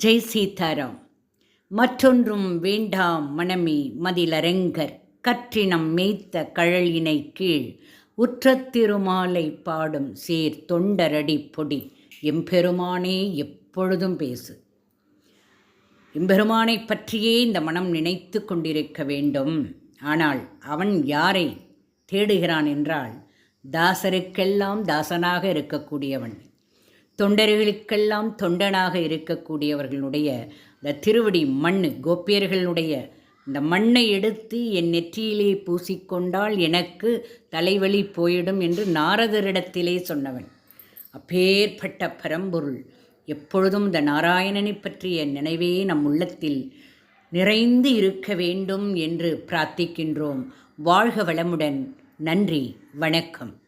ஜெய் சீதாராம். மற்றொன்றும் வேண்டாம் மனமே மதிலரங்கர். கற்றினம் மேய்த்த கழலினை கீழ் உற்ற திருமாலை பாடும் சேர் தொண்டரடி பொடி. எம்பெருமானே எப்பொழுதும் பேசு. எம்பெருமானை பற்றியே இந்த மனம் நினைத்து கொண்டிருக்க வேண்டும். ஆனால் அவன் யாரை தேடுகிறான் என்றால் தாசருக்கெல்லாம் தாசனாக இருக்கக்கூடியவன். தொண்டர்களுக்கெல்லாம் தொண்டனாக இருக்கக்கூடியவர்களுடைய இந்த திருவடி மண் கோப்பியர்களுடைய இந்த மண்ணை எடுத்து என் நெற்றியிலே பூசிக்கொண்டால் எனக்கு தலைவலி போயிடும் என்று நாரதரிடத்திலே சொன்னவன். அப்பேற்பட்ட பரம்பொருள். எப்பொழுதும் இந்த நாராயணனை பற்றிய நினைவே நம் உள்ளத்தில் நிறைந்து இருக்க வேண்டும் என்று பிரார்த்திக்கின்றோம். வாழ்க வளமுடன். நன்றி. வணக்கம்.